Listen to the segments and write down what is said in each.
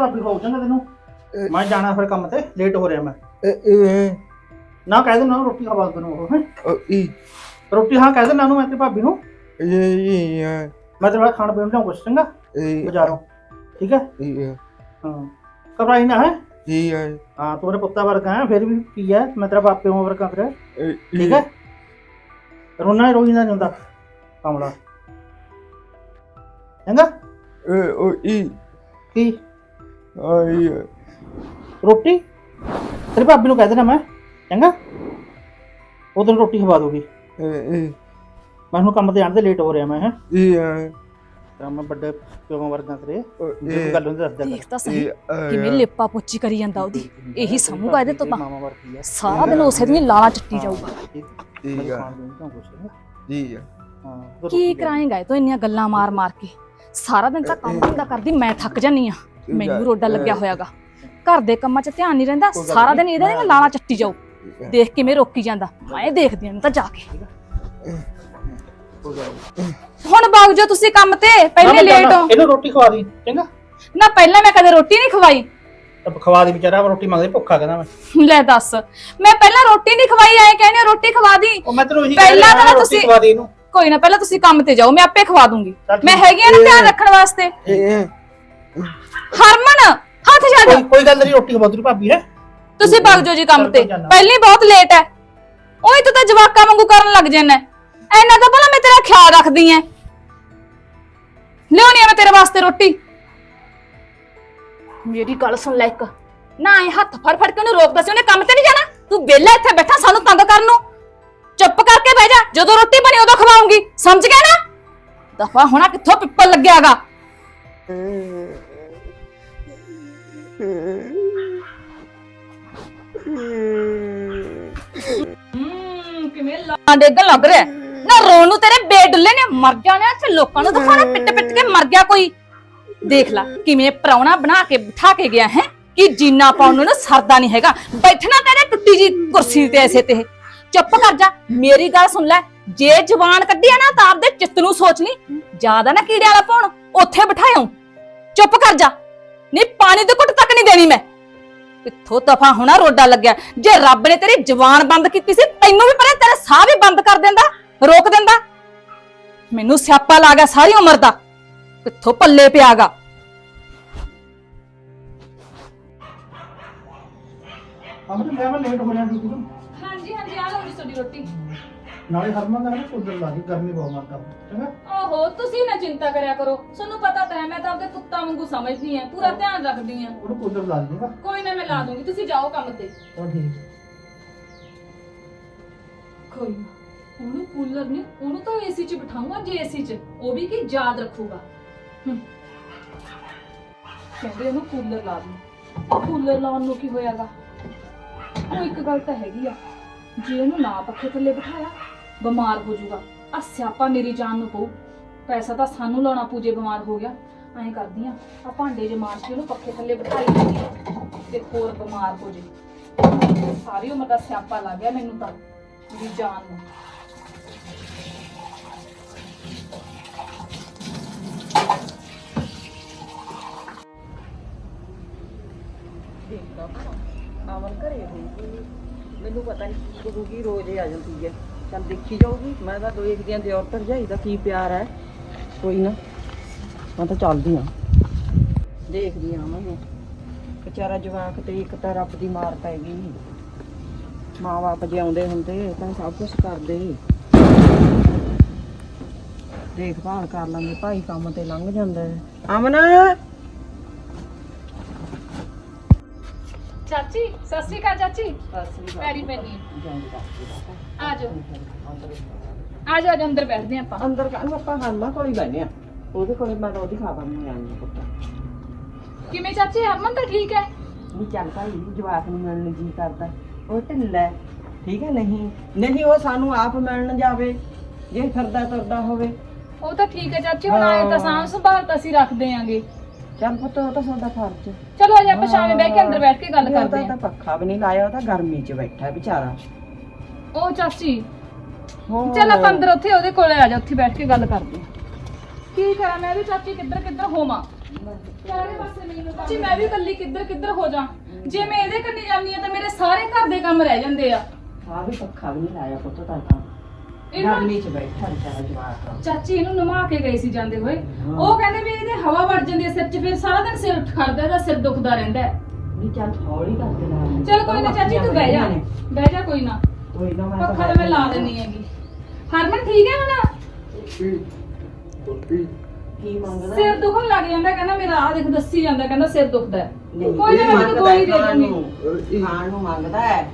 ਭਾਬੀ ਹੋ ਜਾਣਾ ਤੈਨੂੰ। ਮੈਂ ਜਾਣਾ ਫਿਰ ਕੰਮ ਤੇ ਲੇਟ ਹੋ ਰਿਹਾ ਮੈਂ। ਨਾ ਕਹਿ ਦੇਣਾ ਰੋਟੀ ਖਵਾ ਤੈਨੂੰ ਉਹ ਹੈਂ। ਰੋਟੀ ਹਾਂ ਕਹਿ ਦੇਣਾ ਨੂੰ ਮੈਂ ਤੇ ਭਾਬੀ ਨੂੰ। ਮੈਂ ਤੇਰੇ ਖਾਣ ਪੀਣ ਲਿਆਉਂ ਕੁਛ ਚੰਗਾ? ਬਾਜ਼ਾਰੋਂ ਠੀਕ ਹੈ? ਹਾਂ। ਘਬਰਾਈ ਨਾ ਹੈ। ਹਾਂ ਤੂੰ ਮੇਰੇ ਪੁੱਤਾ ਵਰਗਾ ਹੈ ਫਿਰ ਵੀ ਕੀ ਹੈ? ਮੈਂ ਤੇਰਾ ਬਾਪੇ ਵਾਂ ਵਰਗਾ ਫਿਰ ਠੀਕ ਹੈ? ਰੋਣਾ ਰੋਈਦਾ ਨਹੀਂ ਹੁੰਦਾ ਕਮਲਾ। ਚੰਗਾ? ਕੀ? ਆਈ ਰੋਟੀ? ਤੇਰੀ ਭਾਬੀ ਨੂੰ ਕਹਿ ਦੇਣਾ ਮੈਂ। ਚੰਗਾ? ਉਹ ਤੈਨੂੰ ਰੋਟੀ ਖਵਾ ਦੂਗੀ ਇਹ ਮੈਂ ਹੁਣ ਕੰਮ ਤੇ ਜਾਣ ਤੇ ਲੇਟ ਹੋ ਰਿਹਾ ਮੈਂ ਹੈ। ਇਹ ਤਾਂ ਮੈਂ ਵੱਡੇ ਪਿਓ ਵਰਗਾ ਤੇਰੇ ਜੇ ਕੋਈ ਇਹ ਗੱਲ ਹੁੰਦੀ ਦੱਸ ਦਿਆ ਦੇਖ ਤਾਂ ਸਹੀ ਇਹ ਕਿਵੇਂ ਲੇਪਾ ਪੋਚੀ ਕਰੀ ਜਾਂਦਾ ਉਹਦੀ। ਇਹੀ ਸਮੂਗਾ ਇਹਦੇ ਤੋਂ ਤਾਂ। ਮਾਮਾ ਵਰਗੀ ਹੈ ਸਾਰਾ ਦਿਨ ਉਸੇ ਦੀਆਂ ਲਾਲਾਂ ਚੱਟੀ ਜਾਊਗਾ। ਠੀਕ ਆ। ਜੀ ਹਾਂ ਕੀ ਕਰਾਏਗਾ ਤੋਂ ਇੰਨੀਆਂ ਗੱਲਾਂ ਮਾਰ ਮਾਰ ਕੇ? ਸਾਰਾ ਦਿਨ ਤਾਂ ਕੰਮ ਧੰਦਾ ਕਰਦੀ ਮੈਂ ਥੱਕ ਜਾਨੀ ਆ ਮੈਨੂੰ ਰੋਡਾ ਲੱਗਿਆ ਹੋਇਆਗਾ। ਘਰ ਦੇ ਕੰਮਾਂ 'ਚ ਧਿਆਨ ਨਹੀਂ ਰਹਿੰਦਾ ਸਾਰਾ ਦਿਨ ਇਹਦੇ ਨਾਲ ਲਾਲਾਂ ਚੱਟੀ ਜਾਊ। ਦੇਖ ਕਿਵੇਂ ਰੋਕੀ ਜਾਂਦਾ। ਮੈਂ ਦੇਖਦੀ ਹਾਂ ਤਾਂ ਜਾ ਕੇ। ਹੁਣ ਬਾਗ ਜੋ ਤੁਸੀਂ ਕੰਮ ਤੇ ਪਹਿਲੇ ਲੇਟ ਹੋ। ਇਹਨੂੰ ਰੋਟੀ ਖਵਾ ਦੀ ਚੰਗਾ? ਨਾ ਪਹਿਲਾਂ ਮੈਂ ਕਦੇ ਰੋਟੀ ਨਹੀਂ ਖਵਾਈ। ਤਾਂ ਖਵਾ ਦੀ ਵਿਚਾਰਾ ਰੋਟੀ ਮੰਗਦੇ ਭੁੱਖਾ ਕਹਿੰਦਾ ਮੈਂ। ਲੈ ਦੱਸ ਮੈਂ ਪਹਿਲਾਂ ਰੋਟੀ ਨਹੀਂ ਖਵਾਈ ਆਏ ਕਹਿੰਦੇ ਰੋਟੀ ਖਵਾ ਦੀ। ਉਹ ਮੈਂ ਤੈਨੂੰ ਇਹੀ ਪਹਿਲਾਂ ਤਾਂ ਤੁਸੀਂ- ਖਵਾ ਦੀ ਇਹਨੂੰ। ਕੋਈ ਨਾ ਪਹਿਲਾਂ ਤੁਸੀਂ ਕੰਮ ਤੇ ਜਾਓ ਮੈਂ ਆਪੇ ਖਵਾ ਦੂੰਗੀ। ਮੈਂ ਹੈਗੀ ਆ ਨਾ ਧਿਆਨ ਰੱਖਣ ਵਾਸਤੇ। ਹਰਮਨ ਹੱਥ ਛੱਡ। ਕੋਈ ਕੋਈ ਗੱਲ ਨਹੀਂ ਰੋਟੀ ਖਵਾ ਤੇਰੀ ਭਾਬੀ ਹੈ। ਤੁਸੀਂ ਭੱਗ ਜਾਓ ਜੀ ਕੰਮ ਤੇ। ਪਹਿਲੀ ਬਹੁਤ ਲੇਟ ਹੈ। ਉਹੀ ਤੂੰ ਤਾਂ ਜਵਾਕਾਂ ਵਾਂਗੂ ਕਰਨ ਲੱਗ ਜਾਂਦਾ ਐਨਾ ਤਾਂ ਭਲਾ ਮੈਂ ਤੇਰਾ ਖਿਆਲ ਰੱਖਦੀ ਐ ਲਿਆਉਣੀ ਆ ਮੈਂ ਤੇਰੇ ਵਾਸਤੇ ਰੋਟੀ। ਮੇਰੀ ਗੱਲ ਸੁਣ ਲੈ ਇੱਕ। ਨਾ ਇਹ ਹੱਥ ਫੜ ਫੜ ਕੇ ਉਹਨੂੰ ਰੋਕਦਾ ਸੀ ਉਹਨੇ ਕੰਮ ਤੇ ਨਹੀਂ ਜਾਣਾ। ਤੂੰ ਵਿਹਲਾ ਇੱਥੇ ਬੈਠਾ ਸਾਨੂੰ ਤੰਗ ਕਰਨ ਨੂੰ। ਚੁੱਪ ਕਰਕੇ ਬਹਿ ਜਾ ਜਦੋਂ ਰੋਟੀ ਬਣੀ ਉਦੋਂ ਖਵਾਉਂਗੀ। ਸਮਝ ਗਿਆ ਨਾ? ਦਫਾ ਹੋਣਾ ਕਿੱਥੋਂ ਪਿੱਪਲ ਲੱਗਿਆਗਾ? ਹੂੰ ਕਿਵੇਂ ਲਾਂ ਡੇਗਣ ਲੱਗ ਰਿਹਾ। ਨਾ ਰੋਣ ਨੂੰ ਤੇਰੇ ਬੇਡੁੱਲੇ ਨੇ ਮਰ ਜਾਣਾ ਤੇ ਲੋਕਾਂ ਨੂੰ ਦਿਖਾਉਣਾ ਪਿੱਟ ਪਿੱਟ ਕੇ ਮਰ ਗਿਆ ਕੋਈ। ਦੇਖ ਲੈ ਕਿਵੇਂ ਪ੍ਰਾਹੁਣਾ ਬਣਾ ਕੇ ਬਿਠਾ ਕੇ ਗਿਆ ਹੈ ਕਿ ਜੀਨਾ ਪਾਉਣ ਨੂੰ ਨਾ ਸਰਦਾ ਨਹੀਂ ਹੈਗਾ। ਬੈਠਣਾ ਤੇਰੇ ਟੁੱਟੀ ਜੀ ਕੁਰਸੀ ਤੇ ਐਸੇ ਤੇ। ਚੁੱਪ ਕਰ ਜਾ ਮੇਰੀ ਗੱਲ ਸੁਣ ਲੈ ਜੇ ਜਵਾਨ ਕੱਢਿਆ ਨਾ ਤਾਂ ਆਪਦੇ ਚਿੱਤ ਨੂੰ ਸੋਚ ਲਈ। ਜ਼ਿਆਦਾ ਨਾ ਕੀੜੇ ਵਾਲਾ ਪਾਉਣ ਉੱਥੇ ਬਿਠਾਇਓ। ਚੁੱਪ ਕਰ ਜਾ। ਨਹੀਂ ਪਾਣੀ ਦੀ ਘੁੱਟ ਤੱਕ ਨਹੀਂ ਦੇਣੀ ਮੈਂ। ਕਿੱਥੋਂ ਤਫਾ ਹੋਣਾ ਰੋਡਾ ਲੱਗਿਆ? ਜੇ ਰੱਬ ਨੇ ਤੇਰੀ ਜਵਾਨ ਬੰਦ ਕੀਤੀ ਸੀ ਤੈਨੂੰ ਵੀ ਪਰੇ ਤੇਰੇ ਸਾਹ ਵੀ ਬੰਦ ਕਰ ਦਿੰਦਾ ਰੋਕ ਦਿੰਦਾ। ਮੈਨੂੰ ਸਿਆਪਾ ਲਾ ਗਿਆ ਸਾਰੀ ਉਮਰ ਦਾ। ਕਿੱਥੋਂ ਪੱਲੇ ਪਿਆਗਾ? ਅਮਰ ਮੈਂ ਮੈਂ ਲੇਟ ਹੋ ਰਿਹਾ ਡਿਊਟੀ ਤੋਂ ਹਾਂਜੀ ਹਾਂਜੀ ਆ ਲਓ ਜੀ ਤੁਹਾਡੀ ਰੋਟੀ। ਨਾਲੇ ਹਰਮਨ ਦਾ ਨਾ ਉਧਰ ਲਾ ਦੀ ਗਰਮੀ ਬਹੁਤ ਮਾਰਦਾ ਚੰਗਾ? ਓਹੋ ਤੁਸੀਂ ਨਾ ਚਿੰਤਾ ਕਰਿਆ ਕਰੋ। ਤੁਹਾਨੂੰ ਪਤਾ ਤਾਂ ਹੈ ਮੈਂ ਤਾਂ ਆਪਦੇ ਕੁੱਤਾ ਵਾਂਗੂ ਸਮਝਦੀ ਆ ਪੂਰਾ ਧਿਆਨ ਰੱਖਦੀ ਆ ਉਹਨੂੰ ਉਧਰ ਲਾ ਦੇਗਾ ਕੋਈ ਨਾ ਮੈਂ ਲਾ ਦੂੰਗੀ ਤੁਸੀਂ ਜਾਓ ਕੰਮ ਤੇ। ਉਹ ਠੀਕ ਕੋਈ ਨਾ ਉਹਨੂੰ ਕੂਲਰ ਨਹੀਂ ਉਹਨੂੰ ਤਾਂ ਏਸੀ 'ਚ ਬਿਠਾਉਂਗਾ ਜੇ ਏਸੀ 'ਚ। ਉਹ ਵੀ ਕੀ ਯਾਦ ਰੱਖੂਗਾ। ਹਮ। ਕਹਿੰਦੇ ਉਹਨੂੰ ਕੂਲਰ ਲਾ ਦੂੰ। ਕੂਲਰ ਲਾਉਣ ਨੂੰ ਕੀ ਹੋਇਆਗਾ? ਉਹ ਇੱਕ ਗੱਲ ਤਾਂ ਹੈਗੀ ਆ ਜੇ ਉਹਨੂੰ ਨਾ ਪੱਖੇ ਥੱਲੇ ਬਿਠਾਇਆ ਬਿਮਾਰ ਹੋ ਜਾਊਗਾ। ਆ ਸਿਆਪਾ ਮੇਰੀ ਜਾਨ ਨੂੰ ਪਊ। ਪੈਸਾ ਤਾਂ ਸਾਨੂੰ ਲਾਉਣਾ ਪੂਜੇ ਬਿਮਾਰ ਹੋ ਗਿਆ। ਐਂ ਕਰਦੀ ਆ ਆ ਭਾਂਡੇ ਜੇ ਮਾਰ ਕੇ ਉਹਨੂੰ ਪੱਖੇ ਥੱਲੇ ਬਿਠਾਈ ਦਿੰਦੀ ਆ ਤੇ ਹੋਰ ਬਿਮਾਰ ਹੋ ਜੇ। ਸਾਰੀ ਉਮਰ ਦਾ ਸਿਆਪਾ ਲੱਗ ਗਿਆ ਮੈਨੂੰ ਤਾਂ, ਮੇਰੀ ਜਾਨ ਨੂੰ। ਆਵਨ ਘਰੇ ਹੋਊਗੀ ਮੈਨੂੰ ਪਤਾ ਨਹੀਂ ਕੀ ਕਹੂਗੀ ਰੋਜ਼ ਹੀ ਆ ਜਾਂਦੀ ਹੈ ਚੱਲ ਦੇਖੀ ਜਾਊਗੀ। ਮੈਂ ਤਾਂ ਦੇਖਦੀ ਆਂ ਦਿਓਰ ਭਰਜਾਈ ਦਾ ਕੀ ਪਿਆਰ ਹੈ। ਕੋਈ ਨਾ, ਮੈਂ ਤਾਂ ਚੱਲਦੀ ਆ ਦੇਖਦੀ ਆ ਮੈਂ ਵਿਚਾਰਾ ਜਵਾਕ ਤੇ ਇੱਕ ਤਾਂ ਰੱਬ ਦੀ ਮਾਰ ਪੈ ਗਈ। ਮਾਂ-ਬਾਪ ਜਿਉਂਦੇ ਹੁੰਦੇ ਤਾਂ ਸਭ ਕੁਝ ਕਰਦੇ। ਦੇਖਭਾਲ ਕਰ ਲੈਂਦੇ। ਭਾਈ ਕੰਮ ਤੇ ਲੰਘ ਜਾਂਦਾ ਅਮਨ! ਚਾਚੀ ਸਤਿ ਸ਼੍ਰੀ ਅਕਾਲ ਚਾਚੀ। ਪੈਰੀ ਪੈਣੀ ਆ ਜਾਓ। ਆ ਜਾਓ ਅੰਦਰ ਬੈਠਦੇ ਆਪਾਂ। ਅੰਦਰ ਕਾਹਨੂੰ ਆਪਾਂ ਹਰਮਾ ਕੋਲ ਹੀ ਬੈਠੇ ਆ ਉਹਦੇ ਕੋਲ ਮੈਂ ਉਹਦੀ ਖਾਵਾ ਨਹੀਂ ਆਣੀ ਪੁੱਤ। ਕਿਵੇਂ ਚਾਚੀ ਹਰਮਨ ਤਾਂ ਠੀਕ ਹੈ? ਨਹੀਂ ਚੱਲ ਭਾਈ ਜਵਾਕ ਨੂੰ ਮਿਲਣ ਨੂੰ ਜੀ ਕਰਦਾ। ਉਹ ਢਿੱਲਾ ਹੈ, ਠੀਕ ਹੈ ਨਹੀਂ। ਨਹੀਂ ਉਹ ਸਾਨੂੰ ਆਪ ਮਿਲਣ ਜਾਵੇ। ਜੇ ਫਿਰਦਾ ਤੁਰਦਾ ਹੋਵੇ। ਉਹ ਤਾਂ ਠੀਕ ਹੈ ਚਾਚੀ ਹੁਣ ਆਏ ਤਾਂ ਸਾਂਭ ਸੰਭਾਲ ਤਾਂ ਅਸੀਂ ਰੱਖਦੇ ਆਂਗੇ ਚੱਲ ਪੁੱਤ ਉਹ ਤਾਂ ਸਾਡਾ ਫਰਜ਼ ਹੈ। ਚਲੋ ਅੱਜ ਆਪਾਂ ਸ਼ਾਮੇ ਬਹਿ ਕੇ ਅੰਦਰ ਬੈਠ ਕੇ ਗੱਲ ਉਹਦਾ ਕਰਦੇ ਤਾਂ ਆਂ ਪੱਖਾ ਵੀ ਨਹੀਂ ਲਾਇਆ ਉਹ ਤਾਂ ਗਰਮੀ 'ਚ ਬੈਠਾ ਵਿਚਾਰਾ। ਉਹ ਚਾਚੀ ਹੋਰ। ਚੱਲ ਆਪਾਂ ਅੰਦਰ ਉੱਥੇ ਉਹਦੇ ਕੋਲੇ ਆ ਜਾ ਉੱਥੇ ਬੈਠ ਕੇ ਗੱਲ ਕਰਦੇ ਆਂ ਕੀ ਕਰਾਂ ਮੈਂ ਵੀ ਚਾਚੀ ਕਿੱਧਰ ਕਿੱਧਰ ਹੋਵਾਂ? ਚਾਰੇ ਪਾਸੇ ਮੈਨੂੰ ਜੀ ਮੈਂ ਵੀ ਇਕੱਲੀ ਕਿੱਧਰ ਕਿੱਧਰ ਹੋ ਜਾ? ਜੇ ਮੈਂ ਇਹਦੇ ਕੰਨੀ ਜਾਂਦੀ ਆ ਤਾਂ ਮੇਰੇ ਸਾਰੇ ਘਰ ਦੇ ਕੰਮ ਰਹਿ ਜਾਂਦੇ ਆ। ਆ ਵੀ ਪੱਖਾ ਵੀ ਨਹੀਂ ਲਾਇਆ ਪੁੱਤ ਤਾਂ ਤਾਂ ਇਹਨਾਂ ਗਰਮੀ ਚ ਬੈਠਾ ਵਿਚਾਰਾ ਜਵਾਕ। ਚਾਚੀ ਇਹਨੂੰ ਨਵਾ ਕੇ ਗਈ ਸੀ ਜਾਂਦੇ ਹੋਏ। ਉਹ ਕਹਿੰਦੇ ਵੀ ਇਹਦੇ ਹਵਾ ਵੜ ਜਾਂਦੀ ਹੈ ਸਿਰ 'ਚ ਫਿਰ ਸਾਰਾ ਦਿਨ ਸਿਰ ਖੜਦਾ ਇਹਦਾ ਸਿਰ ਦੁਖਦਾ ਰਹਿੰਦਾ ਹੈ। ਨਹੀਂ ਚੱਲ ਹੌਲੀ ਕਰਕੇ ਲਾ ਲਈ। ਚਲ ਕੋਈ ਨਾ ਚਾਚੀ ਤੂੰ ਬਹਿ ਜਾ। ਬਹਿ ਜਾ ਕੋਈ ਨਾ। ਕੋਈ ਨਾ ਮੈਂ ਪੱਖਾ ਤਾਂ ਮੈਂ ਲਾ ਦਿੰਨੀ ਹੈਗੀ। ਹਰਮਨ ਠੀਕ ਹੈ ਹੁਣ? ਕੀ ਮੰਗਦਾ? ਸਿਰ ਦੁਖਣ ਲੱਗ ਜਾਂਦਾ ਕਹਿੰਦਾ ਮੇਰਾ ਆ ਦੇਖ ਦੱਸੀ ਜਾਂਦਾ ਕਹਿੰਦਾ ਸਿਰ ਦੁਖਦਾ ਹੈ। ਨਹੀਂ, ਕੋਈ ਨਾ ਮੈਂ ਤੈਨੂੰ ਦੇ ਖਾਣ ਨੂੰ। ਖਾਣ ਨੂੰ ਮੰਗਦਾ ਹੈ।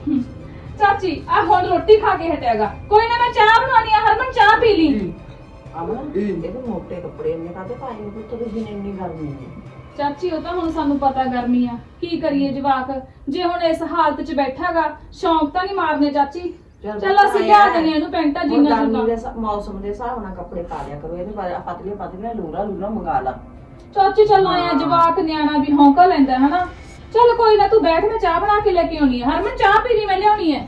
ਚਾਚੀ ਆ ਹੁਣ ਰੋਟੀ ਖਾ ਕੇ ਹਟਿਆਗਾ। ਕੋਈ ਨਾ ਮੈਂ ਚਾਹ ਬਣਾਉਣੀ ਆ ਹਰਮਨ ਚਾਹ ਪੀ ਲਈ। ਅਮਨ ਇਹਦੇ ਮੋਟੇ ਕੱਪੜੇ ਉਹਨੇ ਕਾਹਦੇ ਪਾਏ ਨੇ? ਪੁੱਤ ਦਿਨ ਇੰਨੀ ਗਰਮੀ ਹੈ। ਚਾਚੀ ਉਹ ਤਾਂ ਹੁਣ ਸਾਨੂੰ ਪਤਾ ਗਰਮੀ ਆ। ਕੀ ਕਰੀਏ ਜਵਾਕ? ਜੇ ਹੁਣ ਇਸ ਹਾਲਤ 'ਚ ਬੈਠਾਗਾ ਸ਼ੌਂਕ ਤਾਂ ਨਹੀਂ ਮਾਰਨੇ ਚਾਚੀ। ਚੱਲ ਚਲ ਅਸੀਂ ਲਿਆ ਦਿੰਨੇ ਇਹਨੂੰ ਪੈਂਟਾ ਹੁਣ ਜੀਨਾ ਗਰਮੀ ਜੁਗਾ। ਦੇ ਮੌਸਮ ਦੇ ਹਿਸਾਬ ਨਾਲ ਕੱਪੜੇ ਪਾ ਲਿਆ ਕਰੋ। ਇਹਦੇ ਬਾਰੇ ਪਤਲੀਆਂ ਪਤਲੀਆਂ ਲੂਰਾ ਲੂਰਾ ਮੰਗਾ ਲਾ। ਚਾਚੀ ਚੱਲ ਆਇਆ ਜਵਾਕ ਨਿਆਣਾ ਵੀ ਹੌਂਕਾ ਲੈਂਦਾ ਹਨਾ? ਚੱਲ ਕੋਈ ਨਾ, ਤੂੰ ਬੈਠ, ਮੈਂ ਚਾਹ ਬਣਾ ਕੇ ਲੈ ਕੇ ਆਉਣੀ ਹੈ ਹਰਮਨ, ਚਾਹ ਪੀ ਲਈ, ਮੈਂ ਲਿਆਉਣੀ ਹੈ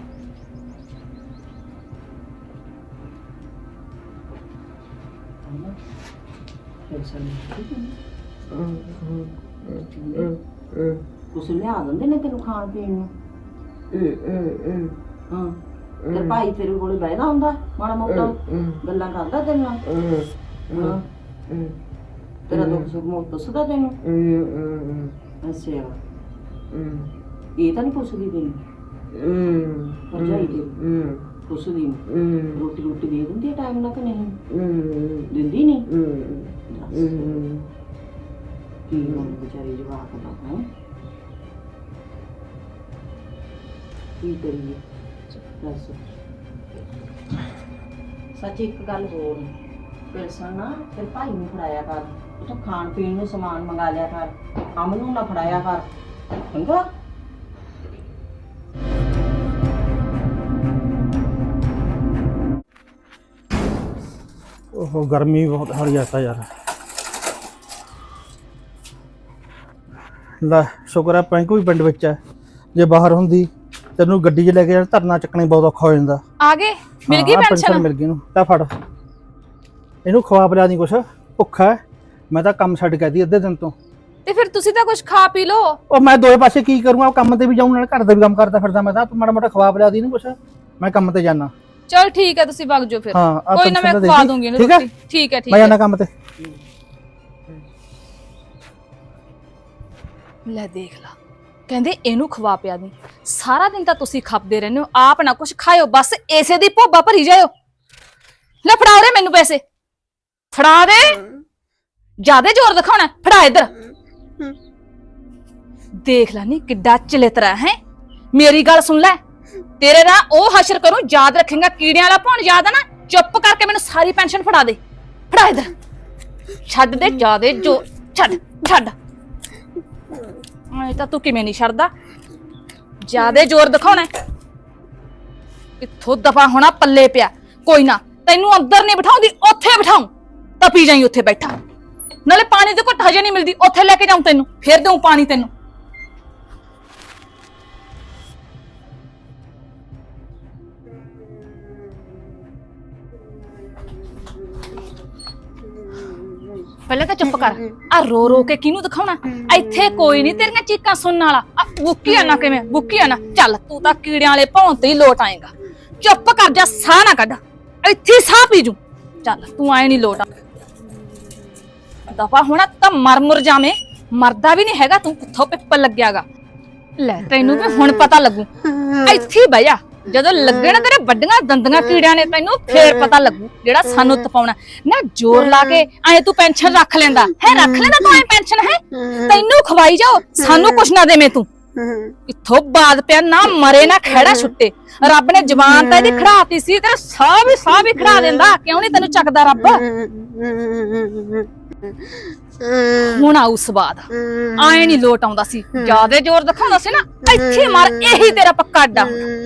ਕੁਛ ਲਿਆ ਦਿੰਦੇ ਨੇ ਤੈਨੂੰ ਖਾਣ ਪੀਣ ਨੂੰ? ਹਾਂ। ਤੇ ਭਾਈ ਤੇਰੇ ਕੋਲੇ ਬਹਿਦਾ ਹੁੰਦਾ, ਮਾੜਾ ਮੋਟਾ ਗੱਲਾਂ ਕਰਦਾ ਤੇਰੇ ਨਾਲ? ਹਾਂ। ਤੇਰਾ ਦੁੱਖ ਸੁੱਖ ਮੋਤ ਪੁੱਛਦਾ ਤੈਨੂੰ? ਅੱਛਾ। ਇਹ ਤਾਂ ਨਹੀਂ ਪੁੱਛਦੀ ਤੈਨੂੰ? ਭਰਜਾਈ ਤੇ? ਪੁੱਛਦੀ ਨੀ। ਰੋਟੀ ਰੋਟੀ ਦੇ ਦਿੰਦੀ ਟਾਈਮ ਨਾਲ ਕਿ ਨਹੀਂ? ਦਿੰਦੀ ਨਹੀਂ ਦੱਸ। ਕੀ ਹੁਣ ਵਿਚਾਰੀ ਜਵਾਕ ਦਾ ਹੈ? ਕੀ ਕਰੀਏ? ਦੱਸ। ਸੱਚ ਇੱਕ ਗੱਲ ਹੋਰ। ਪੈਸਾ ਨਾ ਫਿਰ ਭਾਈ ਨੂੰ ਫੜਾਇਆ ਕਰ। ਉਹ ਤੋਂ ਖਾਣ ਪੀਣ ਨੂੰ ਸਮਾਨ ਮੰਗਾ ਲਿਆ ਕਰ। ਅਮਨ ਨੂੰ ਨਾ ਫੜਾਇਆ ਕਰ। ਚੰਗਾ ਉਹ ਗਰਮੀ ਬਹੁਤ ਹਰ ਜਾਤਾ ਯਾਰ ਲੈ ਸ਼ੁਕਰ ਹੈ ਪੈਂਕੂ ਵੀ ਪਿੰਡ ਵਿੱਚ ਹੈ ਜੇ ਬਾਹਰ ਹੁੰਦੀ ਤੈਨੂੰ ਗੱਡੀ 'ਚ ਲੈ ਕੇ ਜਾਣਾ ਧਰਨਾ ਚੱਕਣੇ ਬਹੁਤ ਔਖਾ ਹੋ ਜਾਂਦਾ ਆ ਗਏ ਮਿਲ ਗਈ ਹਾਂ, ਆਹ ਪੈਨਸ਼ਨ ਮਿਲ ਗਈ ਨੂੰ ਤਾਂ ਫੜ ਇਹਨੂੰ ਖਵਾ ਪਿਲਾ ਦੀ ਕੁਛ ਭੁੱਖਾ ਹੈ ਮੈਂ ਤਾਂ ਕੰਮ ਛੱਡ ਕੇ ਦੀ ਅੱਧੇ ਦਿਨ ਤੋਂ ਤੇ ਫਿਰ ਤੁਸੀਂ ਤਾਂ ਕੁਝ ਖਾ ਪੀ ਲਓ। ਉਹ ਮੈਂ ਦੋਏ ਪਾਸੇ ਕੀ ਕਰੂੰਗਾ ਕੰਮ ਤੇ ਵੀ ਜਾਊਂ ਨਾਲ ਘਰ ਦਾ ਵੀ ਕੰਮ ਕਰਦਾ ਫਿਰਦਾ ਮੈਂ ਤਾਂ। ਤੂੰ ਮਾੜਾ ਮੋਟਾ ਖਵਾ ਪਿਲਾ ਦੀ ਨੂੰ ਕੁਛ। ਮੈਂ ਕੰਮ ਤੇ ਜਾਣਾ ਚਲ ਠੀਕ ਹੈ ਤੁਸੀਂ ਵਗ ਜਾਓ ਫਿਰ। ਹਾਂ ਆਹ ਕੋਈ ਨਾ ਮੈਂ ਖਵਾ ਦੂੰਗੀ ਇਹਨੂੰ ਠੀਕ ਹੈ? ਰੋਟੀ। ਠੀਕ ਹੈ ਠੀਕ ਮੈਂ ਹੈ। ਜਾਣਾ ਕੰਮ ਤੇ। ਲੈ ਦੇਖ ਲਾ। ਕਹਿੰਦੇ ਇਹਨੂੰ ਖਵਾ ਪਿਆ ਦੀ। ਸਾਰਾ ਦਿਨ ਤਾਂ ਤੁਸੀਂ ਖਪਦੇ ਰਹਿੰਦੇ ਹੋ। ਆਪ ਨਾ ਕੁਝ ਖਾਇਓ ਬਸ ਏਸੇ ਦੀ ਭੋਬਾ ਭਰੀ ਜਾਇਓ। ਲੈ ਫੜਾ ਰੇ ਮੈਨੂੰ ਪੈਸੇ। ਫੜਾ ਦੇ। ਜਿਆਦੇ ਜ਼ੋਰ ਦਿਖਾਉਣਾ ਹੈ, ਫੜਾ ਇੱਧਰ। ਦੇਖ ਲੈ ਨੀ ਕਿੱਡਾ ਚਲਿਤਰਾ ਹੈ। ਮੇਰੀ ਗੱਲ ਸੁਣ ਲੈ। ਤੇਰੇ ਨਾਲ ਉਹ ਹਸ਼ਰ ਕਰੂੰ, ਯਾਦ ਰੱਖੇਗਾ, ਕੀੜਿਆਂ ਵਾਲਾ ਭੌਣ ਯਾਦ ਆ ਨਾ, ਚੁੱਪ ਕਰਕੇ ਮੈਨੂੰ ਸਾਰੀ ਪੈਨਸ਼ਨ ਫੜਾ ਦੇ। ਫੜਾ ਇੱਧਰ। ਛੱਡ ਦੇ ਜਿਆਦੇ ਜੋ, ਛੱਡ ਛੱਡ। ਐ ਤਾਂ ਤੂੰ ਕਿਵੇਂ ਨਹੀਂ ਛੱਡਦਾ? ਜਿਆਦੇ ਜ਼ੋਰ ਦਿਖਾਉਣਾ ਹੈ। ਕਿੱਥੋਂ ਦਫਾ ਹੋਣਾ ਪੱਲੇ ਪਿਆ। ਕੋਈ ਨਾ, ਤੈਨੂੰ ਅੰਦਰ ਨਹੀਂ ਬਿਠਾਉਂਦੀ, ਉੱਥੇ ਬਿਠਾਉਂ। ਤਾਂ ਪੀ ਜਾਈ, ਉੱਥੇ ਬੈਠਾ। ਨਾਲੇ ਪਾਣੀ ਦੀ ਘੁੱਟ ਹਜੇ ਨਹੀਂ ਮਿਲਦੀ, ਉੱਥੇ ਲੈ ਕੇ ਜਾਉਂ ਤੈਨੂੰ, ਫੇਰ ਦਊਂ ਪਾਣੀ ਤੈਨੂੰ। ਪਹਿਲਾਂ ਤਾਂ ਚੁੱਪ ਕਰ ਆ ਰੋ ਰੋ ਕੇ ਕਿਹਨੂੰ ਦਿਖਾਉਣਾ? ਇੱਥੇ ਕੋਈ ਨਹੀਂ ਤੇਰੀਆਂ ਚੀਕਾਂ ਸੁਣਨ ਵਾਲਾ। ਆ ਬੁੱਕੀਆ ਨਾ ਕਿਵੇਂ ਬੁੱਕੀਆ ਨਾ। ਚੱਲ ਤੂੰ ਤਾਂ ਕੀੜਿਆਂ ਵਾਲੇ ਭੌਂ ਤੇ ਹੀ ਲੋਟ ਆਏਗਾ। ਚੁੱਪ ਕਰ ਜਾ, ਸਾਹ ਨਾ ਕੱਢ। ਇੱਥੇ ਸਾਹ ਪੀ ਜੂ। ਚੱਲ ਤੂੰ ਆਏ ਨਹੀਂ ਲੋਟ ਆ ਦਫਾ ਹੋਣਾ ਤਾਂ ਮਰ ਮੁਰ ਜਾਵੇਂ। ਮਰਦਾ ਵੀ ਨਹੀਂ ਹੈਗਾ ਤੂੰ ਕਿੱਥੋਂ ਪਿੱਪਲ ਲੱਗਿਆਗਾ? ਲੈ ਤੈਨੂੰ ਵੀ ਹੁਣ ਪਤਾ ਲੱਗੂ। ਇੱਥੇ ਹੀ ਬਹਿ ਜਾ। ਜਦੋਂ ਲੱਗੇ ਨਾ ਤੇਰੇ ਵੱਡੀਆਂ ਦੰਦੀਆਂ ਕੀੜਿਆਂ ਨੇ ਤੈਨੂੰ ਫੇਰ ਪਤਾ ਲੱਗੂ ਜਿਹੜਾ ਸਾਨੂੰ ਤਪਾਉਣਾ। ਨਾ ਜ਼ੋਰ ਲਾ ਕੇ ਐ ਤੂੰ ਪੈਨਸ਼ਨ ਰੱਖ ਲੈਂਦਾ। ਹੈ ਰੱਖ ਲੈਂਦਾ ਤੂੰ ਐ ਪੈਨਸ਼ਨ ਹੈ? ਤੈਨੂੰ ਖਵਾਈ ਜਾਓ ਸਾਨੂੰ ਕੁਛ ਨਾ ਦੇਵੇਂ ਤੂੰ। ਇੱਥੋਂ ਬਾਦ ਪਿਆ ਨਾ ਮਰੇ ਨਾ ਖੜਾ ਛੁੱਟੇ। ਰੱਬ ਨੇ ਜਵਾਨ ਤਾਂ ਇਹਦੀ ਖੜਾਤੀ ਸੀ ਤੇ ਸਾਹ ਵੀ ਸਾਹ ਵੀ ਖੜਾ ਦਿੰਦਾ। ਕਿਉਂ ਨਹੀਂ ਤੈਨੂੰ ਚੱਕਦਾ ਰੱਬ? ਹੁਣ ਆਉ ਸਵਾਦ। ਆਏ ਨਹੀਂ ਲੋਟ ਆਉਂਦਾ ਸੀ। ਜਿਆਦੇ ਜ਼ੋਰ ਦਿਖਾਉਂਦਾ ਸੀ ਨਾ ਇੱਥੇ ਮਾਰ ਇਹੀ ਤੇਰਾ ਪੱਕਾ ਅੱਡਾ। ਹੁੰਦਾ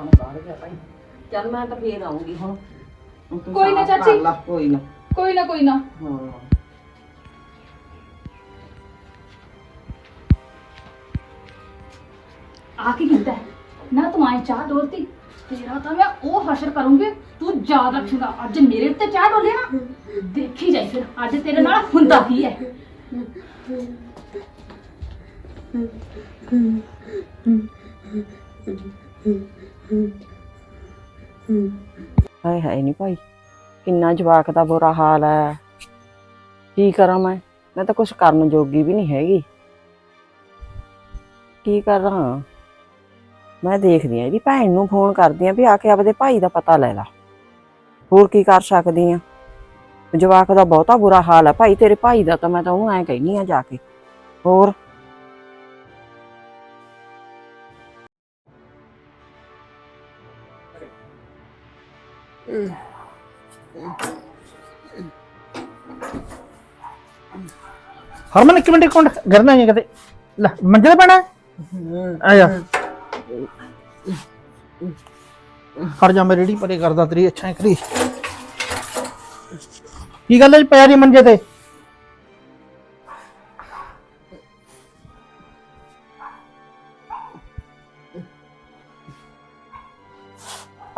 ਮੜ ਜਾ ਭਾਈ। ਚੱਲ ਮੈਂ ਤਾਂ ਫੇਰ ਆਉਂਗੀ ਹੁਣ। ਹੁਣ ਤੂੰ ਕੋਈ ਨਾ ਸਾਫ਼ ਕਰ ਚਾਚੀ। ਲਾ, ਕੋਈ ਨਾ। ਕੋਈ ਨਾ ਕੋਈ ਨਾ। ਹਾਂ। ਆ ਕੀ ਕੀਤਾ ਹੈ? ਨਾ ਤੂੰ ਆਏ ਚਾਹ ਡੋਲਤੀ ਤੇਰਾ ਤਾਂ ਮੈਂ ਉਹ ਹਸ਼ਰ ਕਰੂੰਗੀ ਤੂੰ ਯਾਦ ਰੱਖੇਗਾ। ਅੱਜ ਮੇਰੇ ਉੱਤੇ ਚਾਹ ਡੋਲੇ ਨਾ ਦੇਖੀ ਜਾਈ ਫਿਰ ਅੱਜ ਤੇਰੇ ਨਾਲ ਹੁੰਦਾ ਕੀ ਹੈ? ਹਾਏ ਹਾਏ ਨਹੀਂ ਭਾਈ, ਕਿੰਨਾ ਜਵਾਕ ਦਾ ਬੁਰਾ ਹਾਲ ਹੈ ਕੀ ਕਰਾਂ ਮੈਂ? ਮੈਂ ਤਾਂ ਕੁਝ ਕਰਨ ਜੋਗੀ ਵੀ ਨਹੀਂ ਹੈਗੀ। ਕੀ ਕਰਾਂ? ਮੈਂ ਦੇਖਦੀ ਆ ਇਹਦੀ ਭੈਣ ਨੂੰ ਫੋਨ ਕਰਦੀ ਆ ਵੀ ਆ ਕੇ ਆਪਦੇ ਭਾਈ ਦਾ ਪਤਾ ਲੈ ਲਾ। ਹੋਰ ਕੀ ਕਰ ਸਕਦੀ ਆ? ਜਵਾਕ ਦਾ ਬਹੁਤਾ ਬੁਰਾ ਹਾਲ ਹੈ ਭਾਈ ਤੇਰੇ ਭਾਈ ਦਾ ਤਾਂ ਮੈਂ ਤਾਂ ਉਹਨੂੰ ਐਂ ਕਹਿਨੀ ਆ ਜਾ ਕੇ। ਹੋਰ? ਹਰਮਨ, ਇੱਕ ਮਿੰਟ ਇੱਕ ਮਿੰਟ। ਗਿਰਨਾ ਨਹੀਂ ਕਿਤੇ। ਲੈ, ਮੰਜੇ ਤੇ ਪੈਣਾ ਆ ਜਾ। ਖੜ ਜਾ ਮੈਂ ਰੇੜੀ ਪਰੇ ਕਰਦਾ ਤੇਰੀ, ਅੱਛਾ ਕਰੀ ਕੀ ਗੱਲ ਹੈ ਜੀ, ਪਿਆ ਨਹੀਂ ਮੰਜੇ ਤੇ?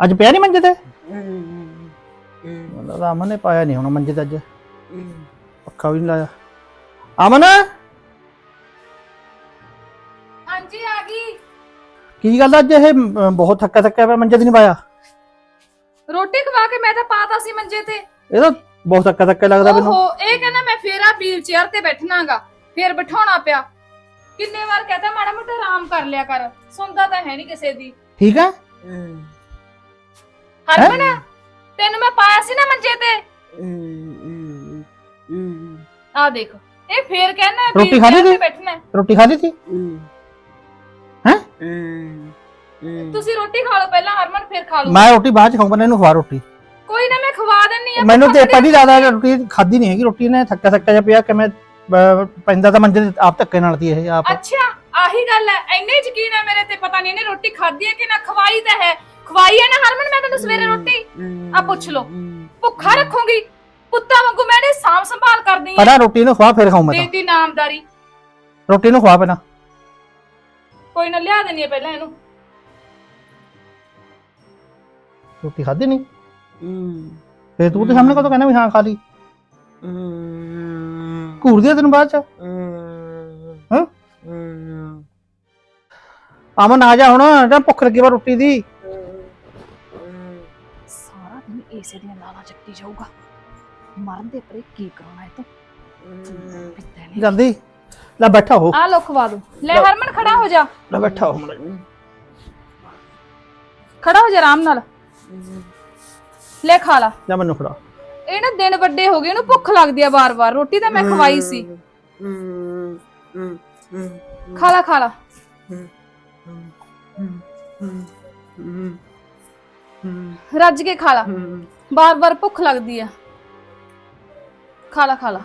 ਅੱਜ ਪਿਆ ਨਹੀਂ ਮੰਜੇ ਤੇ? ਮੈਨੂੰ ਤਾਂ ਅਮਨ ਨੇ ਪਾਇਆ ਨਹੀਂ ਹੁਣ ਮੰਜੇ ਤੇ ਅੱਜ। ਪੱਖਾ ਵੀ ਨਹੀਂ ਲਾਇਆ। ਅਮਨ! ਹਾਂਜੀ ਆ ਗਈ। ਕੀ ਗੱਲ ਅੱਜ? ਇਹ ਮ, ਬਹੁਤ ਥੱਕਾ ਥੱਕਾ ਪਿਆ ਮੰਜੇ ਤੇ ਨਹੀਂ ਪਾਇਆ। ਰੋਟੀ ਖਵਾ ਕੇ ਮੈਂ ਤਾਂ ਪਾਤਾ ਸੀ ਮੰਜੇ ਤੇ। ਇਹ ਤਾਂ ਬਹੁਤ ਥੱਕਾ ਥੱਕਾ ਲੱਗਦਾ ਮੈਨੂੰ। ਓਹੋ ਇਹ ਕਹਿੰਦਾ ਮੈਂ ਫੇਰ ਆ ਵੀਲ ਚੇਅਰ ਤੇ ਬੈਠਣਾਗਾ। ਫੇਰ ਬਿਠਾਉਣਾ ਪਿਆ। ਕਿੰਨੇ ਵਾਰ ਕਹਤਾ ਮਾੜਾ ਮੋਟਾ ਆਰਾਮ ਕਰ ਲਿਆ ਕਰ। ਸੁਣਦਾ ਤਾਂ ਹੈ ਨਹੀਂ ਕਿਸੇ ਦੀ। ਠੀਕ ਹੈ। ਹਰਮਨ ਤੈਨੂੰ ਮੈਂ ਪਾਇਆ ਸੀ ਨਾ ਮੰਜੇ ਤੇ? ਆ ਦੇਖ ਇਹ ਫੇਰ ਕਹਿੰਦਾ ਰੋਟੀ ਵੀਲ ਖਾ ਲਈ ਚੇਅਰ ਤੇ ਸੀ? ਬੈਠਣਾ। ਹੈ। ਰੋਟੀ ਖਾ ਲਈ ਸੀ? ਹੈ। ਤੁਸੀਂ ਰੋਟੀ ਖਾ ਲਓ ਪਹਿਲਾਂ ਹਰਮਨ ਫੇਰ ਖਾ ਲਓ। ਮੈਂ ਰੋਟੀ ਬਾਅਦ ਚ ਖਾਊਂਗਾ ਇਹਨੂੰ ਖਵਾ ਰੋਟੀ। ਕੋਈ ਨਾ ਮੈਂ ਖਵਾ ਦਿੰਨੀ ਆ ਮੈਨੂੰ ਤੇ ਪਹਿਲੀ ਜ਼ਿਆਦਾ ਰੋਟੀ ਖਾਦੀ ਨਹੀਂ ਹੈਗੀ ਰੋਟੀ ਨੇ ਥੱਕਾ ਥੱਕਾ ਜਿਹਾ ਪਿਆ ਕਿਵੇਂ ਬ- ਪੈਂਦਾ ਤਾਂ ਮੰਜੇ ਤੇ ਆਪ ਧੱਕੇ ਨਾਲ ਤੀ ਇਹ ਆਪ। ਅੱਛਾ ਆਹੀ ਗੱਲ ਹੈ ਇੰਨੇ ਯਕੀਨ ਹੈ ਮੇਰੇ ਤੇ ਪਤਾ ਨਹੀਂ ਇਹਨੇ ਰੋਟੀ ਖਾਧੀ ਹੈ ਕਿ ਨਾ ਖਵਾਈ ਤਾਂ ਹੈ। ਖਵਾਈ ਹੈ ਨਾ ਹਰਮਨ ਮੈਂ ਤੈਨੂੰ ਸਵੇਰੇ ਰੋਟੀ? ਆ ਪੁੱਛ ਲਓ ਭੁੱਖਾ ਰੱਖੂੰਗੀ? ਕੁੱਤਾ ਵਾਂਗੂ ਮੈਂ ਇਹਦੀ ਸਾਂਭ ਸੰਭਾਲ ਕਰਦੀ ਆ ਪਹਿਲਾਂ ਰੋਟੀ ਨੂੰ ਖਵਾ ਫਿਰ ਖਾਊਂ ਮੈਂ ਤਾਂ। ਦੇਤੀ ਨਾਮਦਾਰੀ। ਰੋਟੀ ਨੂੰ ਖਵਾ ਪਹਿਲਾਂ। ਕੋਈ ਨਾ ਲਿਆ ਦੇਣੀ ਹੈ ਪਹਿਲਾਂ ਇਹਨੂੰ। ਰੋਟੀ ਖਾਦੀ ਨਹੀਂ? ਫਿਰ ਤੂੰ ਤੇ ਸਾਹਮਣੇ ਕਦੋਂ ਕਹਿੰਦਾ ਵੀ ਹਾਂ ਖਾ ਲਈ। ਘੂਰਦੀ ਆ ਤੈਨੂੰ ਬਾਅਦ ਚ? ਹਾਂ। ਅਮਨ ਆ ਜਾ ਹੁਣ ਜਾਂ ਭੁੱਖ ਲੱਗੀ ਵਾ ਰੋਟੀ ਦੀ। ਏਸੇ ਦੀਆਂ ਲਾਲਾਂ ਚੱਕੀ ਜਾਊਗਾ। ਮਰਨ ਦੇ ਪਰੇ ਕੀ ਕਰਾਉਣਾ ਇਹ ਤੋਂ? ਪਿੱਤੇ ਨੇ ਲੈ ਬੈਠਾ ਹੋ। ਆ ਲੋ ਖਵਾ ਦੋ। ਲੈ ਹਰਮਨ ਖੜਾ ਹੋ ਜਾ। ਲੈ ਬੈਠਾ ਹੋ ਖੜਾ ਹੋ ਜਾ ਆਰਾਮ ਨਾਲ। ਲੈ ਖਾ ਲਾ। ਲੈ ਮੈਨੂੰ ਫੜਾ। ਇਹ ਨਾ ਦਿਨ ਵੱਡੇ ਹੋ ਗਏ ਇਹਨੂੰ ਭੁੱਖ ਲੱਗਦੀ ਆ ਵਾਰ-ਵਾਰ। ਰੋਟੀ ਤਾਂ ਮੈਂ ਖਵਾਈ ਸੀ। ਖਾ ਲਾ ਖਾ ਲਾ। ਰੱਜ ਕੇ ਖਾ ਲਾ। ਬਾਰ-ਬਾਰ ਭੁੱਖ ਲੱਗਦੀ ਆ। ਖਾ ਲਾ ਖਾ ਲਾ।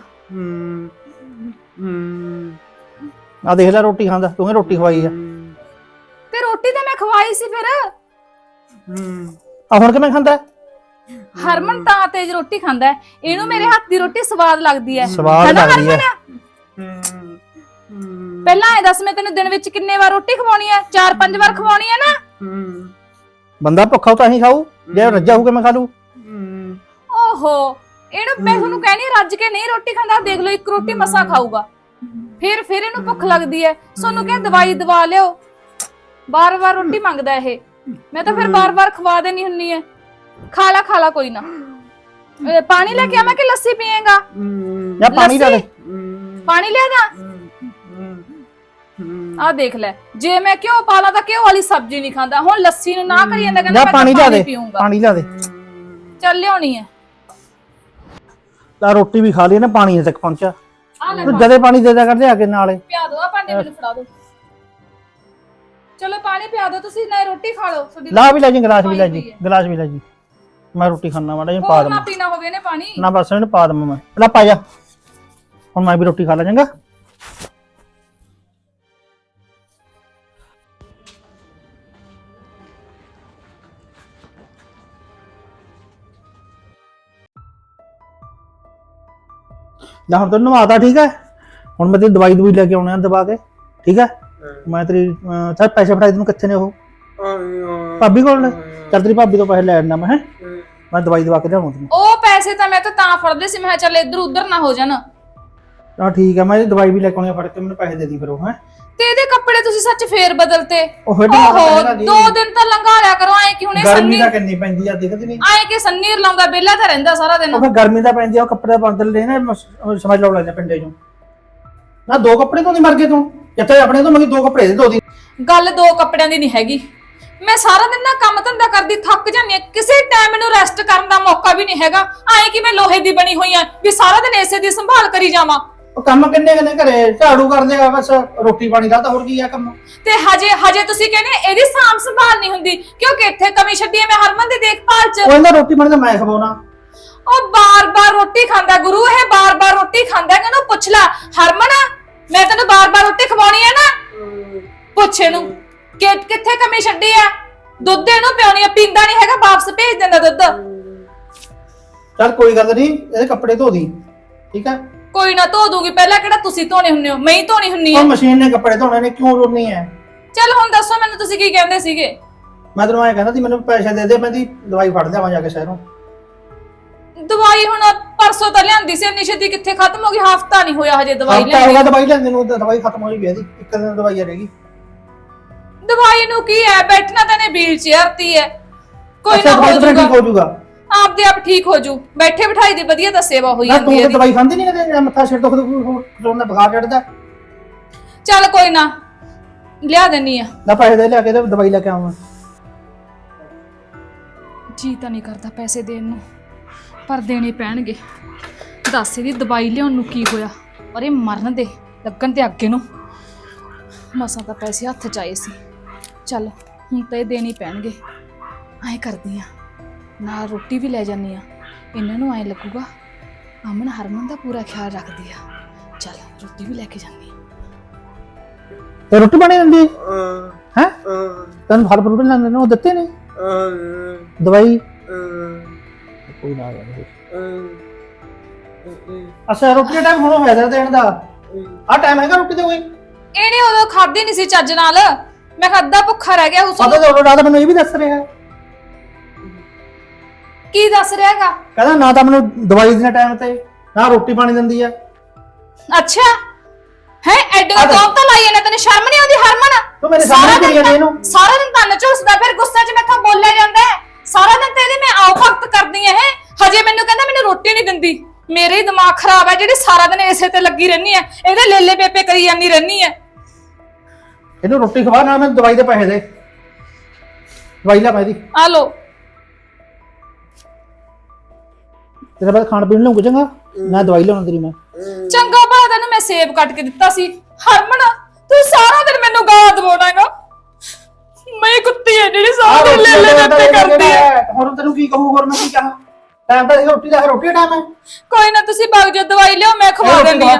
ਆ ਦੇਖ ਲੈ ਰੋਟੀ ਖਾਂਦਾ ਤੂੰ ਹੀ ਰੋਟੀ ਖਵਾਈ ਆ। ਤੇ ਰੋਟੀ ਤਾਂ ਮੈਂ ਖਵਾਈ ਸੀ ਫਿਰ। ਆ ਹੁਣ ਕਿਵੇਂ ਖਾਂਦਾ? ਹਰਮਨ ਤਾਂ ਤੇਜ ਰੋਟੀ ਖਾਂਦਾ ਹੈ। ਇਹਨੂੰ ਮੇਰੇ ਹੱਥ ਦੀ ਰੋਟੀ ਸਵਾਦ ਲੱਗਦੀ ਹੈ। ਸਵਾਦ ਹੈਨਾ ਲੱਗਦੀ ਹੈ। ਹਰਮਨ? ਪਹਿਲਾਂ ਇਹ ਦੱਸ ਮੈਂ ਤੈਨੂੰ ਦਿਨ ਵਿੱਚ ਕਿੰਨੇ ਵਾਰ ਰੋਟੀ ਖਵਾਉਣੀ ਹੈ? ਚਾਰ ਪੰਜ ਵਾਰ ਖਵਾਉਣੀ ਹੈ ਨਾ? ਬੰਦਾ ਭੁੱਖਾ ਹੋ ਤਾਂ ਹੀ ਖਾਊ ਜੇ ਰੱਜਾ ਹੋ ਕੇ ਮੈਂ ਖਾ ਲੂ ਓਹੋ ਇਹਨੂੰ ਮੈਂ ਤੁਹਾਨੂੰ ਕਹਿਣੀ ਰੱਜ ਕੇ ਨਹੀਂ ਰੋਟੀ ਖਾਂਦਾ ਦੇਖ ਲਓ ਇੱਕ ਰੋਟੀ ਮਸਾ ਖਾਊਗਾ। ਫਿਰ ਫਿਰ ਇਹਨੂੰ ਭੁੱਖ ਲੱਗਦੀ ਹੈ ਸੋਨੂੰ ਕਹੇ ਦਵਾਈ ਦਵਾ ਲਿਓ। ਬਾਰ-ਬਾਰ ਰੋਟੀ ਮੰਗਦਾ ਇਹ। ਮੈਂ ਤਾਂ ਫਿਰ ਬਾਰ-ਬਾਰ ਖਵਾ ਦੇਣੀ ਹੁੰਨੀ ਹੈ ਖਾ ਲਾ ਖਾ ਲਾ ਕੋਈ ਨਾ। ਪਾਣੀ ਲੈ ਕੇ ਆਵਾਂ ਕਿ ਲੱਸੀ ਪੀਏਗਾ। ਜਾਂ ਪਾਣੀ ਲੈ ਦੇ। ਪਾਣੀ ਲਿਆ ਦਾ ਆ ਦੇਖ ਲੈ ਜੇ ਮੈਂ ਘਿਓ ਪਾਲਾ ਤਾਂ ਘਿਓ ਵਾਲੀ ਸਬਜ਼ੀ ਨਹੀਂ ਖਾਂਦਾ। ਹੁਣ ਲੱਸੀ ਨੂੰ ਨਾ ਕਰੀ ਜਾਂਦਾ ਕਹਿੰਦਾ ਜਾਂ ਮੈਂ ਪਾਣੀ ਲਿਆ ਦੇ ਪੀਊਂਗਾ। ਪਾਣੀ ਲਿਆ ਦੇ। ਚੱਲ ਲਿਆਉਣੀ ਹੈ। ਤਾਂ ਰੋਟੀ ਵੀ ਖਾ ਲਈ ਨਾ ਪਾਣੀ ਹਜੇ ਤੱਕ ਪਹੁੰਚਿਆ। ਆ ਲੈ ਤੂੰ ਜਦੇ ਪਾਣੀ ਦੇ ਦਿਆ ਕਰਦੇ ਆ ਕੇ ਨਾਲੇ। ਪਿਆ ਦੋ ਆ ਭਾਂਡੇ ਮੈਨੂੰ ਫੜਾ ਦੋ। ਚਲੋ ਪਾਣੀ ਪਿਆ ਦੋ ਤੁਸੀਂ ਨਾ ਰੋਟੀ ਖਾ ਲਓ। ਤੁਹਾਡੀ ਲਾ ਵੀ ਲੈ ਜੀ ਗਲਾਸ ਵੀ ਲੈ ਜੀ ਹੈ। ਗਲਾਸ ਵੀ ਲੈ ਜੀ। ਮੈਂ ਰੋਟੀ ਖਾਣਾ ਮਾੜਾ ਜਿਹਾ ਪਾ ਹੋਰ ਨਾ ਦਵਾਂ। ਪੀਣਾ ਹੋਵੇ ਨੇ ਪਾਣੀ। ਨਾ ਬਸ ਇਹਨੂੰ ਪਾ ਦਵਾਂ ਮੈਂ। ਲੈ ਪਾ ਜਾ। ਹੁਣ ਮੈਂ ਵੀ ਰੋਟੀ ਖਾ ਲਾ ਚੰਗਾ। ਲੈ ਹੁਣ ਤੈਨੂੰ ਨਵਾਤਾ ਠੀਕ ਹੈ? ਹੁਣ ਮੈਂ ਤੇਰੀ ਦਵਾਈ ਦਵਾਈ ਲੈ ਕੇ ਆਉਣਾ ਦਵਾ ਕੇ ਠੀਕ ਹੈ? ਮੈਂ ਤੇਰੀ ਚੱਲ ਪੈਸੇ ਫੜਾਈ ਤੈਨੂੰ ਕਿੱਥੇ ਨੇ ਉਹ? ਭਾਬੀ ਕੋਲ। ਨੇ? ਚੱਲ ਤੇਰੀ ਭਾਬੀ ਤੋਂ ਪੈਸੇ ਲੈ ਆਣਾ ਮੈਂ ਹੈ? ਮੈਂ ਦਵਾਈ ਦਵਾ ਕੇ ਲਿਆਉਣਾ ਤੈਨੂੰ। ਉਹ ਪੈਸੇ ਤਾਂ ਮੈਂ ਤਾਂ ਤਾਂ ਫੜਦੇ ਸੀ ਮੈਂ ਚੱਲ ਇੱਧਰ ਉੱਧਰ ਨਾ ਹੋ ਜਾਣ। ਹਾਂ ਠੀਕ ਹੈ ਮੈਂ ਦਵਾਈ ਵੀ ਲੈ ਕੇ ਆਉਣੀ ਆ, ਫੜ ਕੇ ਮੈਨੂੰ ਪੈਸੇ ਦੇ ਦੀ ਫਿਰ ਉਹ ਹੈ? ਤੇ ਇਹਦੇ ਕੱਪੜੇ ਤੁਸੀਂ ਸੱਚ ਫੇਰ ਬਦਲਤੇ? ਉਹ ਦੋ ਦਿਨ ਤਾਂ ਲੰਘਾ ਲਿਆ ਕਰੋ ਐ ਕਿ ਹੁਣੇ ਗਰਮੀ ਸੰਨੀ? ਤਾਂ ਕਿੰਨੀ ਪੈਂਦੀ ਆ ਦਿਖਦੀ ਨਹੀਂ। ਐ ਕਿ ਸੰਨੀ ਲਾਉਂਦਾ ਬੇਲਾ ਤਾਂ ਰਹਿੰਦਾ ਸਾਰਾ ਦਿਨ। ਉਹ ਫਿਰ ਗਰਮੀ ਤਾਂ ਪੈਂਦੀ ਆ ਉਹ ਕੱਪੜੇ ਬਦਲ ਲੈ ਨਾ ਮਸ- ਉਹ ਸਮਝ ਲਓ ਲੈ ਪਿੰਡੇ ਚੋਂ ਨਾ ਦੋ ਕੱਪੜੇ ਤੋਂ ਨਹੀਂ ਮਰ ਗਏ ਤੂੰ? ਜਿੱਥੇ ਆਪਣੇ ਤੋਂ ਮੰਗੀ ਦੋ ਕੱਪੜੇ ਦੇ ਦੋ ਦੀ। ਗੱਲ ਦੋ ਕੱਪੜਿਆਂ ਦੀ ਨਹੀਂ ਹੈਗੀ। ਮੈਂ ਸਾਰਾ ਦਿਨ ਨਾ ਕੰਮ ਧੰਦਾ ਕਰਦੀ ਥੱਕ ਜਾਂਦੀ ਹਾਂ ਕਿਸੇ ਟਾਈਮ ਮੈਨੂੰ ਰੈਸਟ ਕਰਨ ਦਾ ਮੌਕਾ ਵੀ ਨਹੀਂ ਹੈਗਾ। ਐ ਕਿ ਮੈਂ ਲੋਹੇ ਦੀ ਬਣੀ ਹੋਈ ਆ ਵੀ ਸਾਰਾ ਦਿਨ ਇਸੇ ਦੀ ਸੰਭਾਲ ਕਰੀ ਜਾਵਾਂ। ਉਹ ਕੰਮ ਕਿੰਨੇ ਕਿੰਨੇ ਘਰੇ? ਝਾੜੂ ਕਰਦੇ ਆ ਬਸ ਰੋਟੀ ਪਾਣੀ ਦਾ ਤਾਂ ਹੋਰ ਕੀ ਆ ਕੰਮ? ਤੇ ਹਜੇ ਹਜੇ ਤੁਸੀਂ ਕਹਿੰਦੇ ਇਹਦੀ ਸਾਂਭ ਸੰਭਾਲ ਨਹੀਂ ਹੁੰਦੀ ਕਿਉਂਕਿ ਇੱਥੇ ਕਮੀ ਛੱਡੀ ਹੈ ਮੈਂ ਹਰਮਨ ਦੀ ਦੇਖਭਾਲ 'ਚ। ਉਹ ਇਹਦਾ ਰੋਟੀ ਪਾਣੀ ਤਾਂ ਮੈਂ ਖਵਾਉਣਾ। ਉਹ ਬਾਰ-ਬਾਰ ਰੋਟੀ ਖਾਂਦਾ ਗੁਰੂ ਇਹ ਬਾਰ-ਬਾਰ ਰੋਟੀ ਖਾਂਦਾ ਕਿ ਉਹਨੂੰ ਪੁੱਛ ਲੈ ਹਰਮਨ ਮੈਂ ਤੈਨੂੰ ਬਾਰ-ਬਾਰ ਰੋਟੀ ਖਵਾਉਣੀ ਹੈ ਨਾ? ਪੁੱਛ ਇਹਨੂੰ ਕਿ ਕਿੱਥੇ ਕਮੀ ਛੱਡੀ ਆ ਦੁੱਧ ਇਹਨੂੰ ਪਿਉਣੀ ਆ ਪੀਂਦਾ ਨਹੀਂ ਹੈਗਾ ਵਾਪਸ ਭੇਜ ਦਿੰਦਾ ਦੁੱਧ। ਚੱਲ ਕੋਈ ਗੱਲ ਨਹੀਂ ਇਹਦੇ ਕੱਪੜੇ ਧੋ ਦੀ ਠੀਕ ਹੈ ਕੋਈ ਨਾ ਧੋ ਦੂੰਗੀ ਪਹਿਲਾਂ ਕਿਹੜਾ ਤੁਸੀਂ ਧੋਣੇ ਹੁੰਨੇ ਹੋ? ਮੈਂ ਹੀ ਧੋਣੀ ਹੁੰਨੀ ਆ। ਉਹ ਮਸ਼ੀਨ ਨੇ ਕੱਪੜੇ ਧੋਣੇ ਨੇ ਕਿਉਂ ਰੋਣੀ ਹੈ? ਚੱਲ ਹੁਣ ਦੱਸੋ ਮੈਨੂੰ ਤੁਸੀਂ ਕੀ ਕਹਿੰਦੇ ਸੀਗੇ? ਮੈਂ ਤੈਨੂੰ ਐਂ ਕਹਿੰਦਾ ਸੀ ਮੈਨੂੰ ਪੈਸੇ ਦੇ ਦੇ ਮੈਂ ਦੀ ਦਵਾਈ ਫੜ ਲਿਆਵਾਂ ਜਾ ਕੇ ਸ਼ਹਿਰੋਂ। ਦਵਾਈ ਹੁਣ ਪਰਸੋਂ ਤਾਂ ਲਿਆਂਦੀ ਸੀ ਇੰਨੀ ਛੇਤੀ ਕਿੱਥੇ ਖਤਮ ਹੋ ਗਈ? ਹਫਤਾ ਨਹੀਂ ਹੋਇਆ ਹਜੇ ਦਵਾਈ ਹਫਤਾ ਲੈਂਦੀ ਹੋਗਾ ਦਵਾਈ ਲੈਂਦੇ ਨੂੰ ਤਾਂ ਦਵਾਈ ਖਤਮ ਹੋਈ ਪਈ ਇਹਦੀ। ਇੱਕ ਦਿਨ ਦਵਾਈ ਆ ਰਹੇਗੀ। ਦਵਾਈ ਨੂੰ ਕੀ ਹੈ? ਬੈਠਣਾ ਤਾਂ ਨੇ ਵੀਲ ਚੇਅਰ ਤੇ ਹੈ ਕੋਈ ਨਾ ਹੋ ਦਵਾਈ ਤਾਂ ਜਾਊਗਾ। ਠੀਕ ਹੋ ਜਾਊਗਾ? ਆਪਦੇ ਆਪ ਠੀਕ ਹੋ ਜੂ। ਬੈਠੇ ਬਿਠਾਈ ਦੀ ਵਧੀਆ ਤਾਂ ਸੇਵਾ ਹੋਈ ਨਾ ਤੂੰ ਜਾਂਦੀ ਹੈ ਤਾਂ ਇਹਦੀ। ਦਵਾਈ ਖਾਂਦੀ ਨਹੀਂ ਕਦੇ ਮੱਥਾ ਸਿਰ ਦੁਖਦਾ ਕੋਈ ਹੁੰਦਾ ਬੁਖਾਰ ਚੜਦਾ ਚੱਲ ਕੋਈ ਨਾ ਲਿਆ ਦੇਣੀ ਆ। ਨਾ ਪੈਸੇ ਦੇ ਲਿਆ ਕੇ ਤੇ ਦਵਾਈ ਲੈ ਕੇ ਆਵਾਂ। ਜੀ ਤਾਂ ਨਹੀਂ ਕਰਦਾ ਪੈਸੇ ਦੇਣ ਨੂੰ ਪਰ ਦੇਣੇ ਪੈਣਗੇ। ਦੱਸ ਇਹਦੀ ਦਵਾਈ ਲਿਆਉਣ ਨੂੰ ਕੀ ਹੋਇਆ? ਅਰੇ ਮਰਨ ਦੇ ਲੱਗਣ ਤੇ ਅੱਗੇ ਨੂੰ। ਮਸਾਂ ਤਾਂ ਪੈਸੇ ਹੱਥ ਚ ਆਏ ਸੀ। ਚੱਲ ਹੁਣ ਤਾਂ ਇਹ ਦੇਣੇ ਪੈਣਗੇ। ਐਂ ਕਰਦੀ ਆ। ਨਾਲ ਰੋਟੀ ਵੀ ਲੈ ਜਾਂਦੀ ਆ ਇਹਨਾਂ ਨੂੰ ਐਂ ਲੱਗੂਗਾ ਅਮਨ ਹਰਮਨ ਦਾ ਪੂਰਾ ਖਿਆਲ ਰੱਖਦੀ ਆ। ਚੱਲ ਰੋਟੀ ਵੀ ਲੈ ਕੇ ਜਾਂਦੀ ਆ ਤੇ ਰੋਟੀ ਪਾਣੀ ਦਿੰਦੀ ਹੈ? ਤੈਨੂੰ ਫਲ ਫਰੂਟ ਲੈਂਦੇ ਨੇ ਉਹ ਦਿੱਤੇ ਨੇ? ਦਵਾਈ? ਕੋਈ ਨਾ ਯਾਰ ਅੱਛਾ ਰੋਟੀ ਦਾ ਟਾਈਮ ਹੁਣ ਹੋਇਆ ਦੇਣ ਦਾ। ਆ ਟਾਈਮ ਹੈਗਾ ਰੋਟੀ ਦਾ ਕੋਈ? ਇਹਨੇ ਉਦੋਂ ਖਾਧੀ ਨਹੀਂ ਸੀ ਚੱਜ ਨਾਲ। ਮੈਂ ਕਿਹਾ ਅੱਧਾ ਭੁੱਖਾ ਰਹਿ ਗਿਆ ਉਸ ਪਤਾ ਤਾਂ ਉਹ ਰਾਤ ਮੈਨੂੰ ਇਹ ਵੀ ਦੱਸ ਰਿਹਾ। ਹੈ। ਕੀ ਦੱਸ ਰਿਹਾ ਹੈਗਾ? ਕਹਿੰਦਾ ਨਾ ਤਾਂ ਮੈਨੂੰ ਦਵਾਈ ਦੇਣਾ ਟਾਈਮ ਤੇ ਨਾ ਰੋਟੀ ਪਾਣੀ ਦਿੰਦੀ ਆ। ਅੱਛਾ। ਹੈ ਐਡੀਆਂ ਕੌਮ ਤਾਂ ਲਾਈ ਇਹਨੇ ਤੈਨੂੰ ਸ਼ਰਮ ਨਹੀਂ ਆਉਂਦੀ ਹਰਮਨ? ਤੂੰ ਮੇਰੇ ਸਾਰਾ ਸਾਹਮਣੇ ਕਰੀ ਦਿਨ ਜਾਂਦੀ ਇਹਨੂੰ। ਸਾਰਾ ਦਿਨ ਤਨ ਝੁਲਸਦਾ ਫਿਰ ਗੁੱਸੇ 'ਚ ਮੈਥੋਂ ਬੋਲਿਆ ਜਾਂਦਾ ਹੈ। ਸਾਰਾ ਦਿਨ ਤੇ ਇਹਦੀ ਮੈਂ ਆਉ ਭਗਤ ਕਰਦੀ ਐ ਇਹ ਹਜੇ ਮੈਨੂੰ ਕਹਿੰਦਾ ਮੈਨੂੰ ਰੋਟੀ ਨਹੀਂ ਦਿੰਦੀ। ਮੇਰੇ ਹੀ ਦਿਮਾਗ ਖਰਾਬ ਹੈ ਜਿਹੜੀ ਸਾਰਾ ਦਿਨ ਇਸੇ ਤੇ ਲੱਗੀ ਰਹਿਣੀ ਹੈ। ਇਹਦੇ ਲੇਲੇ ਪੇਪੇ ਕਰੀ ਜਾਂਦੀ ਰਹਿਣੀ ਹੈ। ਇਹਨੂੰ ਰੋਟੀ ਖਵਾ ਨਾਲ ਮੈਨੂੰ ਦਵਾਈ ਦੇ ਪੈਸੇ ਦੇ। ਦਵਾਈ ਲੈ ਮੈਂ ਦੀ ਆ ਲੋ ਤੇਰੇ ਬਾਅਦ ਖਾਣ ਪੀਣ ਨੂੰ ਚੰਗਾ? ਮੈਂ ਦਵਾਈ ਲਿਆਉਣਾ ਤੇਰੀ ਮੈਂ। ਚੰਗਾ ਭਲਾ ਤੈਨੂੰ ਮੈਂ ਸੇਬ ਕੱਟ ਕੇ ਦਿੱਤਾ ਸੀ। ਹਰਮਨ ਤੂੰ ਸਾਰਾ ਦਿਨ ਮੈਨੂੰ ਗਾਲਾਂ ਦਵਾਉਣਾ ਹੈਗਾ। ਮੈਂ ਕੁੱਤੀ ਹੈ ਜਿਹੜੀ ਸਾਰਾ ਦਿਨ ਲੇਲੇ ਪੇਪੇ ਕਰਦੀ ਹੈ ਹੁਣ ਤੈਨੂੰ ਕੀ ਕਹੂੰ ਹੋਰ ਮੈਂ ਕੀ ਕਹਾਂ? ਟਾਈਮ ਤਾਂ ਇਹ ਰੋਟੀ ਦਾ ਰੋਟੀ ਦਾ ਟਾਈਮ ਹੈ। ਕੋਈ ਨਾ ਤੁਸੀਂ ਭਗ ਜਾ ਦਵਾਈ ਲਿਓ ਮੈਂ ਖਵਾ ਦਿੰਦੀ ਆ।